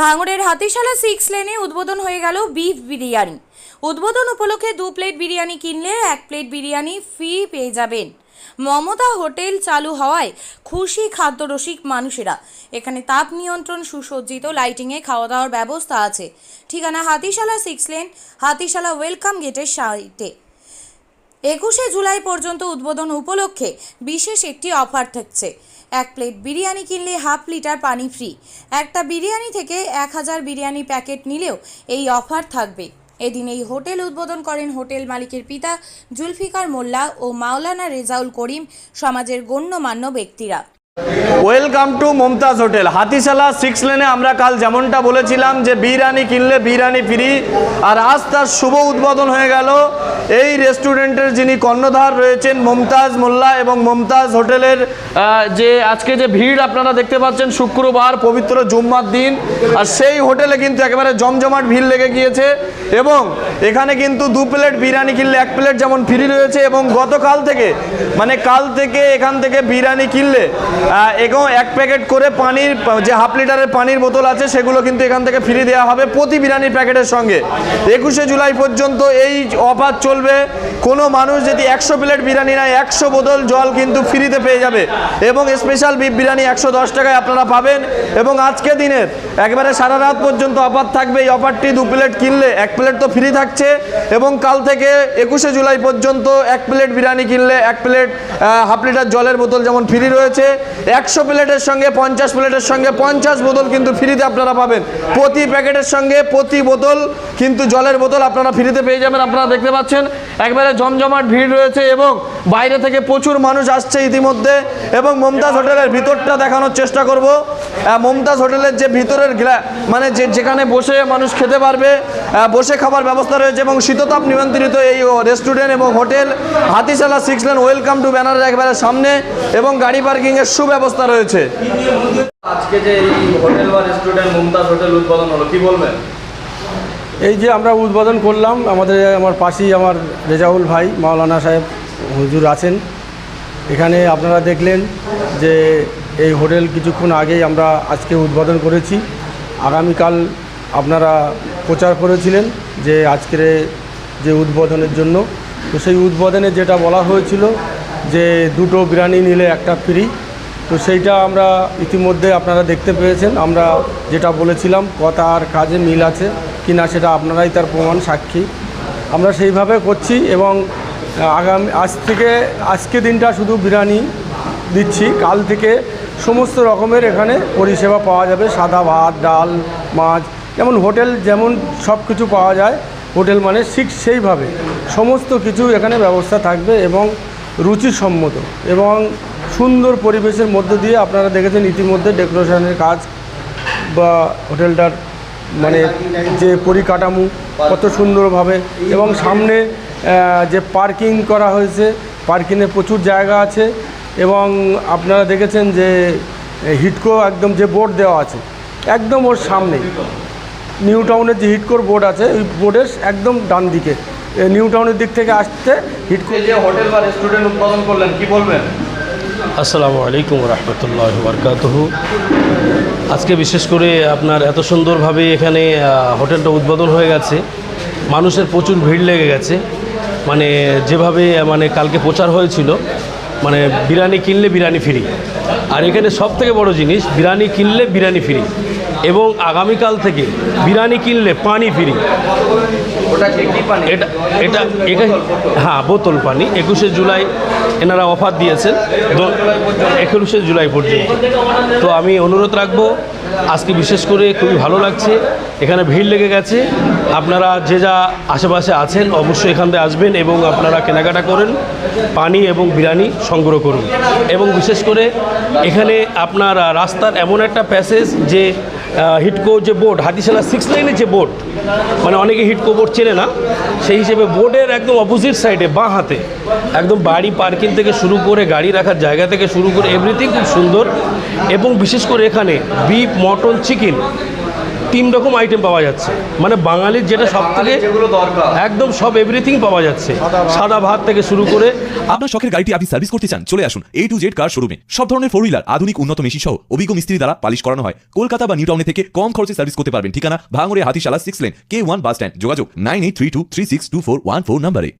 ভাঙড়ের হাতিশালা সিক্স লেনে উদ্বোধন হয়ে গেল বিফ বিরিয়ানি। উদ্বোধন উপলক্ষে দু প্লেট বিরিয়ানি কিনলে এক প্লেট বিরিয়ানি ফ্রি পেয়ে যাবেন। মমতা হোটেল চালু হওয়ায় খুশি খাদ্যরসিক মানুষেরা। এখানে তাপ নিয়ন্ত্রণ সুসজ্জিত লাইটিংয়ে খাওয়া দাওয়ার ব্যবস্থা আছে। ঠিকানা Hatishala six lane Hatishala welcome গেটের সাইটে একুশে জুলাই পর্যন্ত উদ্বোধন উপলক্ষে বিশেষ একটি অফার থাকছে। এক প্লেট বিরিয়ানি কিনলে হাফ লিটার পানি ফ্রি একটা বিরিয়ানি থেকে এক হাজার বিরিয়ানি প্যাকেট নিলেও এই অফার থাকবে। এদিন এই হোটেল উদ্বোধন করেন হোটেল মালিকের পিতা জুলফিকার মোল্লা ও মাওলানা রেজাউল করিম সমাজের গণ্যমান্য ব্যক্তিরা। Welcome to Mumtaz hotel Hatishala six লেনে আমরা কাল যেমনটা বলেছিলাম যে বিরিয়ানি কিনলে বিরিয়ানি ফ্রি আর আজ তার শুভ উদ্বোধন হয়ে গেল। এই রেস্টুরেন্টের যিনি কর্ণধার রয়েছেন মমতাজ মোল্লা এবং মমতাজ হোটেলের যে আজকে যে ভিড় আপনারা দেখতে পাচ্ছেন শুক্রবার পবিত্র জুম্মার দিন, আর সেই হোটেলে কিন্তু একেবারে জমজমাট ভিড় লেগে গিয়েছে এবং এখানে কিন্তু দু প্লেট বিরিয়ানি কিনলে এক প্লেট যেমন ফ্রি রয়েছে এবং গতকাল থেকে মানে কাল থেকে এখান থেকে বিরিয়ানি কিনলে এবং এক প্যাকেট করে পানির, যে হাফ লিটারের পানির বোতল আছে, সেগুলো কিন্তু এখান থেকে ফ্রি দেওয়া হবে প্রতি বিরিয়ানির প্যাকেটের সঙ্গে। একুশে জুলাই পর্যন্ত এই অফার চলবে। কোনো মানুষ যদি একশো প্লেট বিরিয়ানি নেয়, একশো বোতল জল কিন্তু ফ্রিতে পেয়ে যাবে। এবং স্পেশাল বিফ বিরিয়ানি একশো দশ টাকায় আপনারা পাবেন। এবং আজকে দিনের একবারে সারা রাত পর্যন্ত অফার থাকবে। এই অফারটি দু প্লেট কিনলে, এক প্লেট তো ফ্রি থাকছে। এবং কাল থেকে একুশে জুলাই পর্যন্ত এক প্লেট বিরিয়ানি কিনলে, এক প্লেট হাফ লিটার জলের বোতল যেমন ফ্রি রয়েছে একশো প্লেটের সঙ্গে, পঞ্চাশ প্লেটের সঙ্গে, পঞ্চাশ বোতল কিন্তু ফ্রিতে আপনারা পাবেন। প্রতি প্যাকেটের সঙ্গে, প্রতি বোতল কিন্তু জলের বোতল আপনারা ফ্রিতে পেয়ে যাবেন, আপনারা দেখতে পাচ্ছেন। একবারে জমজমাট ভিড় রয়েছে এবং বাইরে থেকে প্রচুর মানুষ আসছে ইতিমধ্যে এবং মমতাজ হোটেলের ভিতরটা দেখানোর চেষ্টা করব। মমতাজ হোটেলের যে ভিতরের গ্লা- মানে যে যেখানে বসে মানুষ খেতে পারবে বসে খাবার ব্যবস্থা রয়েছে এবং শীততাপ নিয়ন্ত্রিত এই রেস্টুরেন্ট এবং hotel Hatishala six lane welcome to ব্যানারের একবারে সামনে এবং গাড়ি পার্কিংয়ের সুব্যবস্থা রয়েছে। আজকে যে এই হোটেল বা রেস্টুরেন্ট মমতাজ হোটেল উদ্বোধন হলো কি বলবেন? এই যে আমরা উদ্বোধন করলাম আমাদের আমার পাশেই আমার রেজাউল ভাই মাওলানা সাহেব হুজুর আছেন। এখানে আপনারা দেখলেন যে এই হোটেল কিছুক্ষণ আগেই আমরা আজকে উদ্বোধন করেছি। আগামীকাল আপনারা প্রচার করেছিলেন যে আজকের যে উদ্বোধনের জন্য। তো সেই উদ্বোধনে যেটা বলা হয়েছিল যে দুটো বিরিয়ানি নিলে একটা ফ্রি। তো সেইটা আমরা ইতিমধ্যে আপনারা দেখতে পেয়েছেন। আমরা যেটা বলেছিলাম, কথা আর কাজে মিল আছে কি না সেটা আপনারাই তার প্রমাণ সাক্ষী। আমরা সেইভাবে করছি এবং আগামী, আজ থেকে আজকে দিনটা শুধু বিরিয়ানি দিচ্ছি। কাল থেকে সমস্ত রকমের এখানে পরিষেবা পাওয়া যাবে। সাদা ভাত, ডাল, মাছ, যেমন হোটেল যেমন সব কিছু পাওয়া যায়, হোটেল মানে ঠিক সেইভাবে সমস্ত কিছু এখানে ব্যবস্থা থাকবে এবং রুচিসম্মত এবং সুন্দর পরিবেশের মধ্যে দিয়ে আপনারা দেখেছেন ইতিমধ্যে ডেকোরেশনের কাজ বা হোটেলটার মানে যে পরিকাঠামো কত সুন্দরভাবে এবং সামনে যে পার্কিং করা হয়েছে, পার্কিংয়ে প্রচুর জায়গা আছে। এবং আপনারা দেখেছেন যে হিটকো একদম যে বোর্ড দেওয়া আছে একদম ওর সামনে। নিউ টাউনের যে হিটকোর বোর্ড আছে ওই বোর্ডের একদম ডান দিকে। নিউ টাউনের দিক থেকে আসতে হিটকো যে হোটেল বা রেস্টুরেন্ট উৎপাদন করলেন কি বলবেন? আসসালামু আলাইকুম রহমতুল্লাহ বরকাতহ। আজকে বিশেষ করে আপনার এত সুন্দরভাবে এখানে হোটেলটা উদ্বোধন হয়ে গেছে। মানুষের প্রচুর ভিড় লেগে গেছে। মানে যেভাবে মানে কালকে প্রচার হয়েছিল মানে বিরিয়ানি কিনলে বিরিয়ানি ফ্রি। আর এখানে সব থেকে বড় জিনিস বিরিয়ানি কিনলে বিরিয়ানি ফ্রি। এবং আগামীকাল থেকে বিরিয়ানি কিনলে পানি ফ্রি। এটা এটা হ্যাঁ বোতল পানি। একুশে জুলাই এনারা অফার দিয়েছেন। একুশে জুলাই পর্যন্ত। তো আমি অনুরোধ রাখব আজকে বিশেষ করে খুবই ভালো লাগছে। এখানে ভিড় লেগে গেছে। আপনারা যে যা আশেপাশে আছেন, অবশ্যই এখান থেকে আসবেন এবং আপনারা কেনাকাটা করেন, পানি এবং বিরিয়ানি সংগ্রহ করুন। এবং বিশেষ করে এখানে আপনার রাস্তার এমন একটা প্যাসেজ যে হিটকো যে বোর্ড হাতিশালা সিক্স লাইনের যে বোর্ড মানে অনেকে হিটকো বোর্ড চেনে না, সেই হিসেবে বোর্ডের একদম অপোজিট সাইডে বাঁ হাতে, একদম বাড়ি পার্কিং থেকে শুরু করে গাড়ি রাখার জায়গা থেকে শুরু করে এভরিথিং খুব সুন্দর, এবং বিশেষ করে এখানে বিফ মটন চিকেন তিন রকম আইটেম পাওয়া যাচ্ছে। মানে বাঙালির যেটা সব থেকে একদম সব এভরিথিং পাওয়া যাচ্ছে। সাদা ভাত। থেকে শুরু করে আপনার শখের গাড়িটি আপনি সার্ভিস করতে চান চলে আসুন এ টু জেড কার শোরুমে সব ধরনের ফোর হুইলার আধুনিক উন্নত মেশিন সহ অভিজ্ঞ মিস্ত্রি দ্বারা পালিশ করানো হয়। কলকাতা বা নিউ টাউনে থেকে কম খরচে সার্ভিস করতে পারবেন। ঠিকানা ভাঙড়ে Hatishala six lane K one bus stand যোগাযোগ nine eight three two three six two four one four নাম্বারে